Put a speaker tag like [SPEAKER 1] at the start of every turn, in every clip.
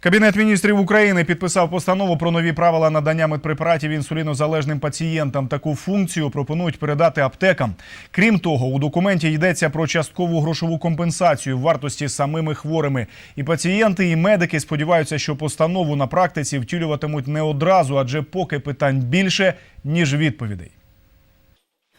[SPEAKER 1] Кабінет міністрів України підписав постанову про нові правила надання медпрепаратів інсулінозалежним пацієнтам. Таку функцію пропонують передати аптекам. Крім того, у документі йдеться про часткову грошову компенсацію вартості самими хворими. І пацієнти, і медики сподіваються, що постанову на практиці втілюватимуть не одразу, адже поки питань більше ніж відповідей.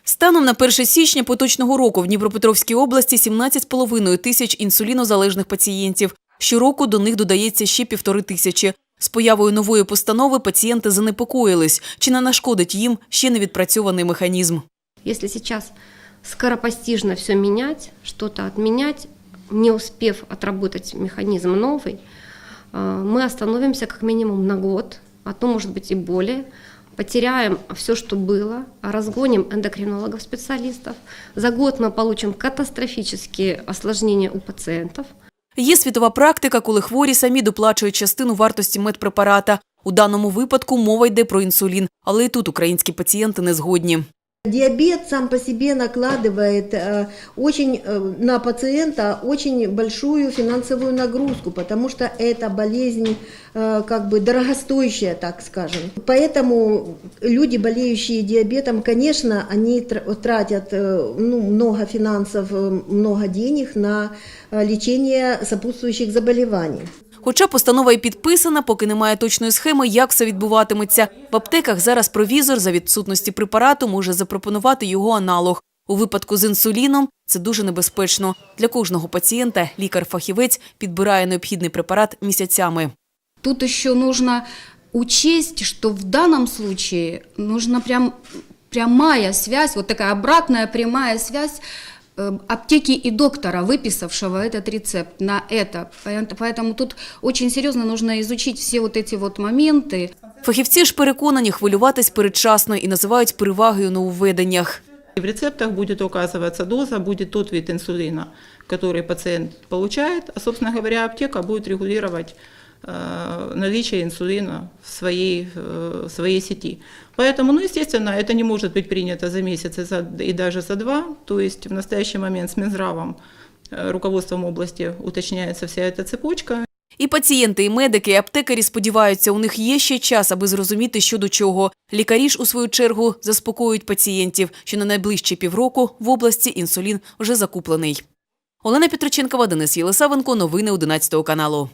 [SPEAKER 2] Станом на 1 січня поточного року в Дніпропетровській області 17,5 тисяч інсулінозалежних пацієнтів. Щороку до них додається ще півтори тисячі. З появою нової постанови пацієнти занепокоїлись, чи не нашкодить їм ще не відпрацьований механізм.
[SPEAKER 3] Если сейчас скоропостижно все менять, что-то отменять, не успев отработать механизм новый, э, мы остановимся как минимум на год, а то, может быть, и более. Потеряем все, что было, разгоним эндокринологов-специалистов. За год мы получим катастрофические осложнения у пациентов.
[SPEAKER 2] Є світова практика, коли хворі самі доплачують частину вартості медпрепарата. У даному випадку мова йде про інсулін, але і тут українські пацієнти не згодні.
[SPEAKER 4] Диабет сам по себе накладывает э, очень э, на пациента очень большую финансовую нагрузку, потому что это болезнь э, как бы дорогостоящая, так скажем. Поэтому люди, болеющие диабетом, конечно, они тр- тратят ну, много финансов, много денег на лечение сопутствующих заболеваний.
[SPEAKER 2] Хоча постанова і підписана, поки немає точної схеми, як все відбуватиметься. В аптеках зараз провізор за відсутності препарату може запропонувати його аналог. У випадку з інсуліном це дуже небезпечно. Для кожного пацієнта лікар-фахівець підбирає необхідний препарат місяцями.
[SPEAKER 5] Тут еще нужно учесть, что в данном случае нужна прям прямая связь, вот такая обратная прямая связь аптеки и доктора, выписавшего этот рецепт на это. Поэт- Поэтому тут очень серьезно нужно изучить все вот эти вот моменты.
[SPEAKER 2] Фахівці ж переконані хвилюватись передчасно і називають переваги у нововведеннях.
[SPEAKER 6] В рецептах будет указываться доза, будет тот вид инсулина, который пациент получает, а, собственно говоря, аптека будет регулировать э, наличие инсулина в своей, э, в своей сети. Поэтому, ну, естественно, это не может быть принято за месяц и, за, и даже за два. То есть в настоящий момент с Минздравом, э, руководством области уточняется вся эта цепочка.
[SPEAKER 2] І пацієнти, і медики, і аптекарі сподіваються, у них є ще час, аби зрозуміти, що до чого. Лікарі ж, у свою чергу, заспокоюють пацієнтів, що на найближчі півроку в області інсулін вже закуплений. Олена Петроченкова, Денис Єлисавенко. Новини 11 каналу.